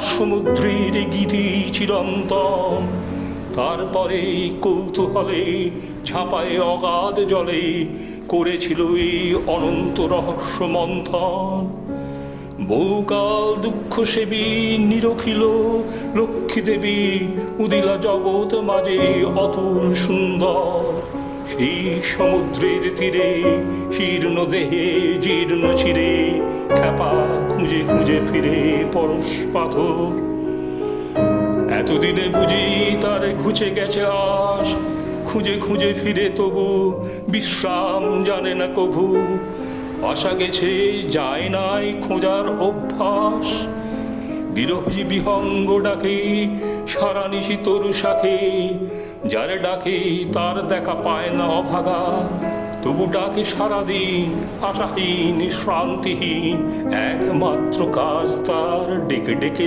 সমুদ্রের গীতি চিরন্তন। তারপরে কৌতূহলে ঝাঁপায় অগাধ জলে করেছিল এই অনন্ত রহস্য মন্থন বহুকাল দুঃখ সেবী নিরখিল লক্ষ্মী দেবী উদিলা জগৎ মাঝে অতুল সুন্দর। সেই সমুদ্রের তীরে শীর্ণ দেহে জীর্ণ ছিঁড়ে খ্যাপা খুঁজে খুঁজে ফিরে পরশ পাথর। এতদিনে বুঝি তার ঘুচে গেছে আশ। খুঁজে খুঁজে ফিরে তবু বিশ্রাম জানে না কভু। আশা গেছে যায় নাই খোঁজার অভ্যাস। বিরোহী বিহঙ্গ ডাকে সারা নিশি তরু শাখে যারে ডাকে তার দেখা পায় না অভাগা। তবু ডাকে সারাদিন আশাহীন শ্রান্তিহীন একমাত্র কাজ তার ডেকে ডেকে